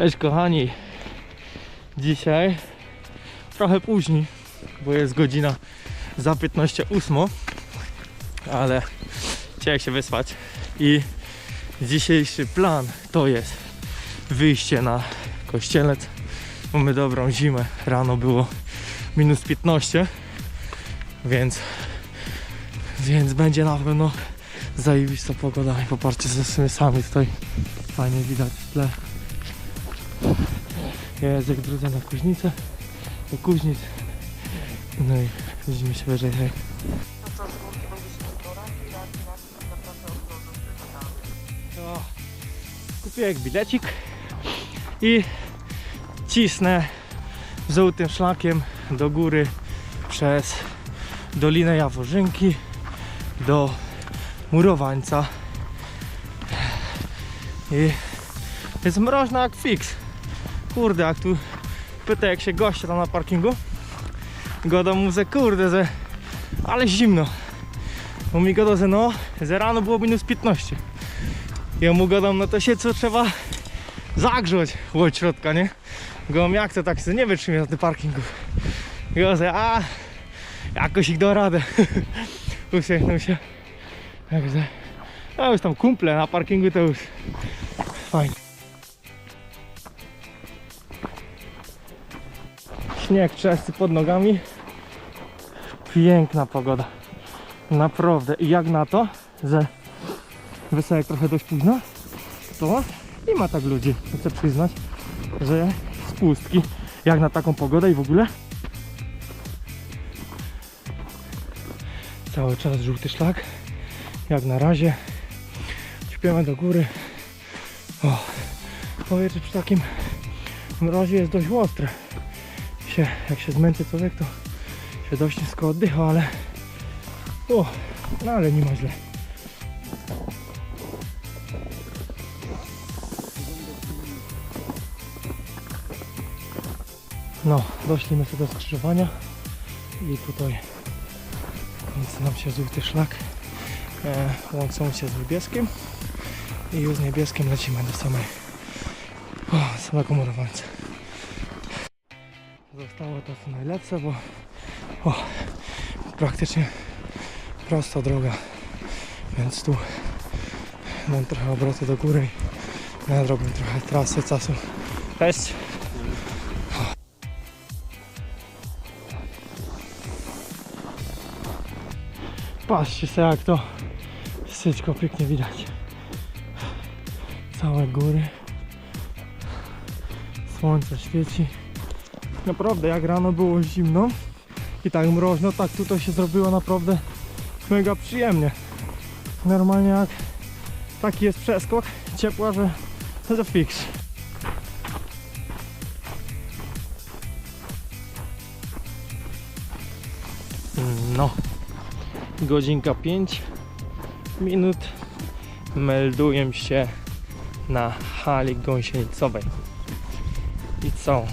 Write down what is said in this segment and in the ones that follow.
Cześć kochani. Dzisiaj trochę później, bo jest godzina za 15.08, ale chciałem się wyspać i dzisiejszy plan to jest wyjście na kościelec. Mamy dobrą zimę. Rano było minus 15, więc więc będzie na pewno zajebista pogoda i popatrzcie ze sami tutaj fajnie widać w tle jest jak drodze na kuźnicę. Do kuźnic. No i widzimy się wyżej hej. O, kupiłem bilecik i cisnę żółtym szlakiem do góry przez Dolinę Jaworzynki do Murowańca. I jest mroźna jak fix kurde jak tu pyta jak się goście tam na parkingu. Goda mu że kurde że ale zimno. Bo mi goda że no że rano było minus 15 ja mu gadam no to się co trzeba zagrzać łódź środka nie? Go jak to tak że nie wytrzymie na tym parkingu. Go że a jakoś ich da radę. Uśmiechnął się. Także, a już tam kumple na parkingu to już fajnie. Śnieg czesty pod nogami. Piękna pogoda. Naprawdę. I jak na to, że wesołek trochę dość późno, to nie ma tak ludzi, chcę przyznać, że z pustki, jak na taką pogodę i w ogóle. Cały czas żółty szlak jak na razie śpiemy do góry o, powietrze przy takim mrozie jest dość ostre się, jak się zmęczy człowiek to się dość nisko oddycha, ale o, no ale nie ma źle. No, doszliśmy sobie do skrzyżowania i tutaj kończy nam się żółty szlak e, łączą się z niebieskim i już z niebieskim lecimy do samej o, samego murowańca zostało to co najlepsze bo o, praktycznie prosta droga więc tu mam trochę obroty do góry i nadrobię trochę trasy czasu cześć Patrzcie sobie jak to wszystko pięknie widać. Całe góry. Słońce świeci. Naprawdę jak rano było zimno i tak mroźno, tak tutaj się zrobiło naprawdę mega przyjemnie. Normalnie jak taki jest przeskok ciepła, że to fix. No godzinka 5 minut melduję się na hali gąsienicowej i co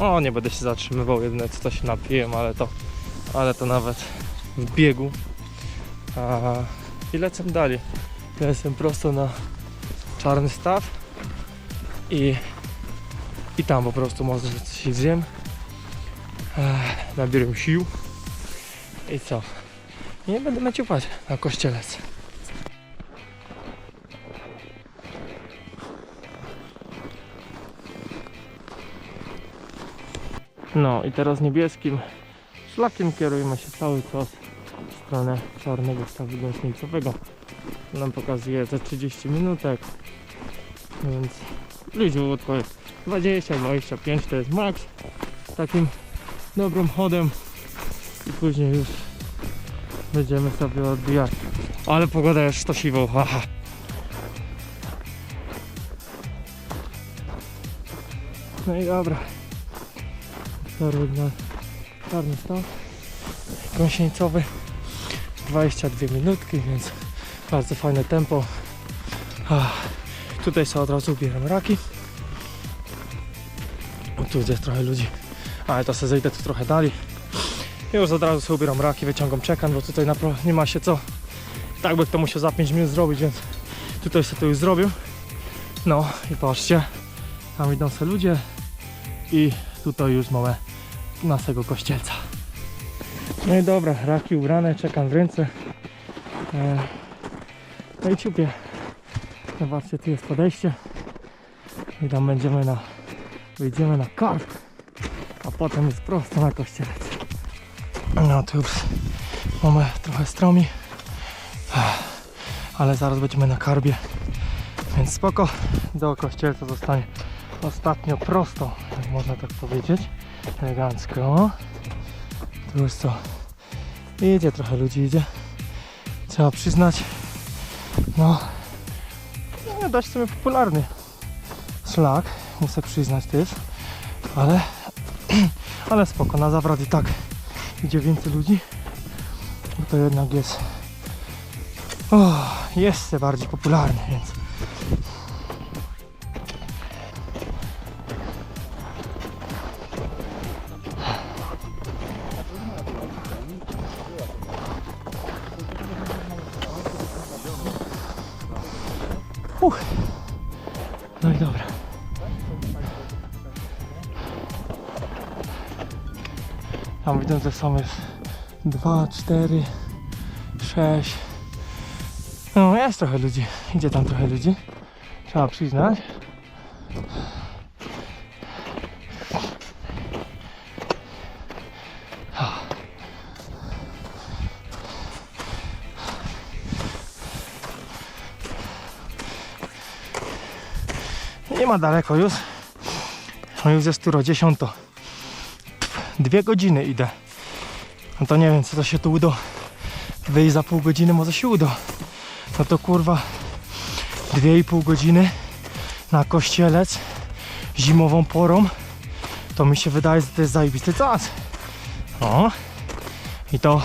o nie będę się zatrzymywał jedyne co to się napiłem ale to ale to nawet w biegu. A, i lecę dalej. Lecę prosto na czarny staw i i tam po prostu może coś zjem. Nabieram sił. I co? Nie będę naciupać na kościelec. No i teraz niebieskim szlakiem kierujemy się cały czas w stronę czarnego stawu gąsienicowego. Nam pokazuje za 30 minutek, więc ludzi odpowiedź 20-25 to jest maks. Takim dobrym chodem i później już Będziemy sobie odbijać. Ale pogoda jest sztosiwą, haha. No i dobra. Torwyk na czarny staw. Gąsieńcowy. 22 minutki, więc bardzo fajne tempo. Ach, tutaj sobie od razu ubieram raki. O, tu jest trochę ludzi. Ale to sobie zejdę tu trochę dalej. Już od razu sobie ubieram raki, wyciągam czekan, bo tutaj naprawdę nie ma się co. Tak by to musiał za 5 minut zrobić, więc tutaj sobie to już zrobił. No i patrzcie, Tam idą se ludzie i tutaj już małe naszego kościelca. No i dobra, raki ubrane, czekam w ręce. E, No i ciupię. Zobaczcie, tu jest podejście. I tam będziemy na... Wyjdziemy na kark. A potem jest prosto na kościelec. No tu już mamy trochę stromi. Ale zaraz będziemy na karbie. Więc spoko. Do kościelca zostanie ostatnio prosto, jak można tak powiedzieć. Elegancko. Tu już co? Idzie trochę ludzi, idzie. Trzeba przyznać. No. no dość sobie popularny szlak. Muszę przyznać też. Ale. Ale spoko. Na zawrot i tak idzie więcej ludzi. Bo to jednak jest. O, jeszcze bardziej popularny, więc. No i dobra. Tam widzę, że są jest 2, 4, 6. No jest trochę ludzi. Idzie tam trochę ludzi. Trzeba przyznać. Nie ma daleko już. No już jest tu 10. Dwie godziny idę. No to nie wiem, co to się tu uda. Wyjść za pół godziny, może się uda. No to kurwa, dwie i pół godziny na kościelec zimową porą. To mi się wydaje, że to jest zajebisty czas. O. I to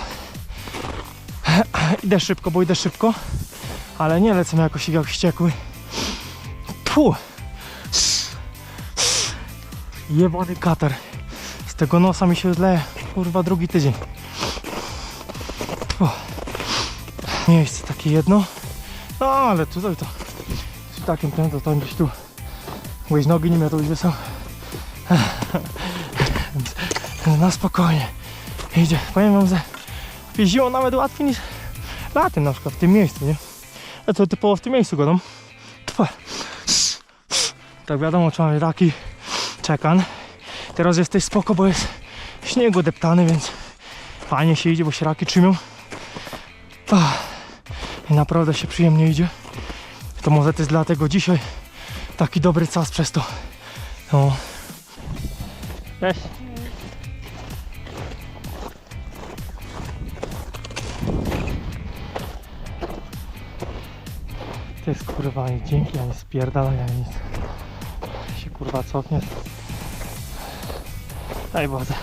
idę szybko, bo idę szybko, ale nie lecę jakoś jak wściekły. Puh. Jebany katar. Z tego nosa mi się zleje, kurwa, drugi tydzień. O. Miejsce takie jedno. No, ale tutaj to przy takim tempie to gdzieś tu łyś nogi nie miał, to już są. Na spokojnie idzie. Powiem wam, że zimą nawet łatwiej niż latem na przykład w tym miejscu, nie? Ja to typowo w tym miejscu godą. Tak wiadomo, trzeba mieć raki czekan. Teraz jesteś spoko, bo jest śniegu deptany, więc fajnie się idzie, bo się raki trzymią. Ach, I naprawdę się przyjemnie idzie. To może to jest dlatego dzisiaj taki dobry czas przez to. No. Cześć. To jest kurwa dzięki, ani spierdalaj, ani nic. Kurwa cofniesz. Daj Boże.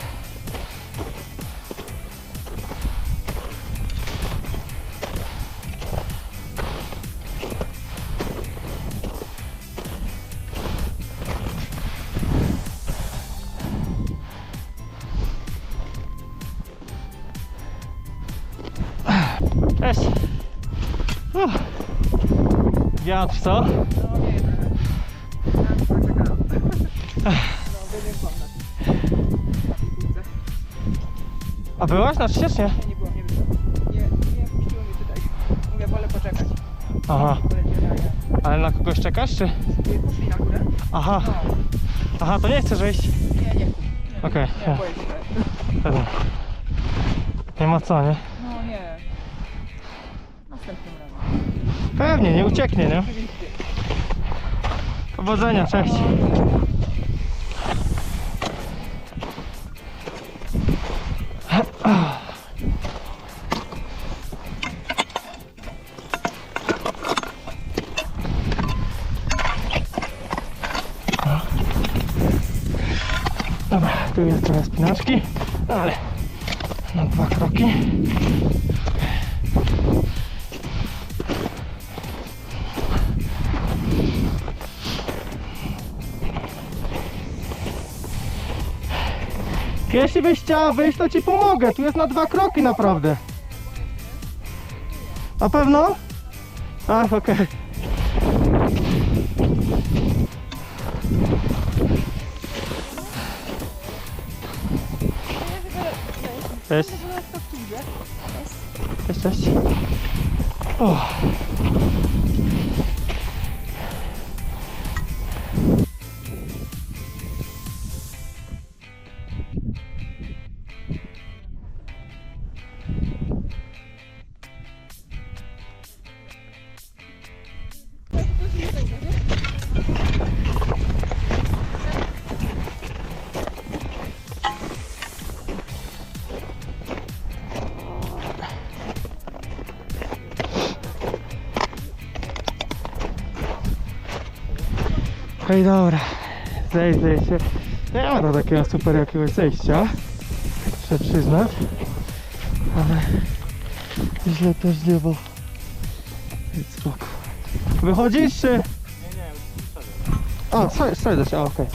Cześć. Uff. Wiatr, co? A byłaś na ścieżce? Nie, nie było, nie było. Nie, nie puściło mnie tutaj. Mówię, wolę poczekać. Aha, ale na kogoś czekasz, czy? Poszli na górę? Aha, No, aha, to nie chcesz wejść? nie, nie. nie Okej, Nie, nie. boję się. Pewnie. Nie ma co, nie? No nie. Następnym razem. Pewnie, nie ucieknie, nie? Powodzenia, cześć. Tu jest trochę spinaczki, ale na dwa kroki. Jeśli byś chciała wyjść, to ci pomogę. Tu jest na dwa kroki naprawdę. Na pewno? Ach, okej. Cześć. Cześć, cześć. O. Hej, dobra. Zejdź, zejdź się. Nie ma to takiego super jakiegoś zejścia. Muszę przyznać. Ale źle też nie było. Więc spoko. Wychodzisz czy? Nie, nie, A, co, co jest? A, okej.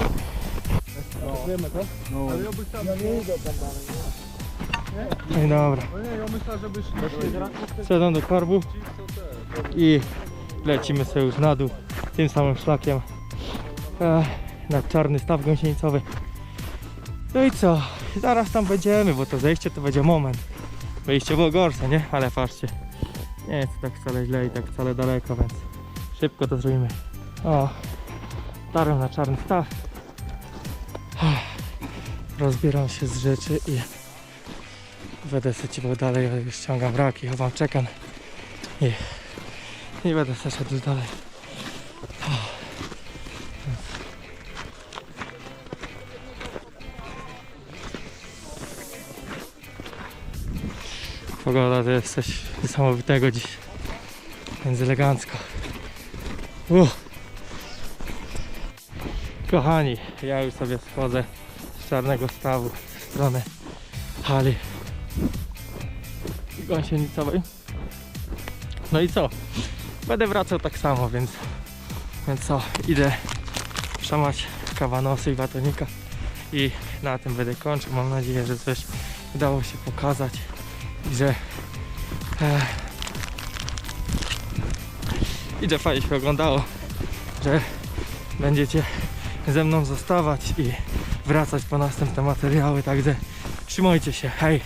Wiemy to? No. Ale ja byś tam... Ja nie idę tam dalej. Ej, dobra. No nie, ja myślę, żebyś... Siadam do korbu i lecimy sobie już na dół tym samym szlakiem na czarny staw gąsienicowy. No i co? Zaraz tam będziemy, bo to zejście to będzie moment. Wyjście było gorsze, nie? Ale patrzcie. Nie jest tak wcale źle i tak wcale daleko, więc szybko to zrobimy. O, dotarłem na czarny staw. Rozbieram się z rzeczy i Będę syciwał dalej, ściągam wraki, chowam czekan i, i będę szedł dalej. Pogoda to jest coś niesamowitego dziś, więc elegancko. Uff. Kochani, ja już sobie schodzę z czarnego stawu w stronę hali gąsienicowej. No i co? Będę wracał tak samo, więc, więc co? Idę szamać kawanosy i batonika i na tym będę kończył. Mam nadzieję, że coś udało się pokazać i że e, i że fajnie się oglądało, że będziecie ze mną zostawać i wracać po następne materiały, także trzymajcie się, hej!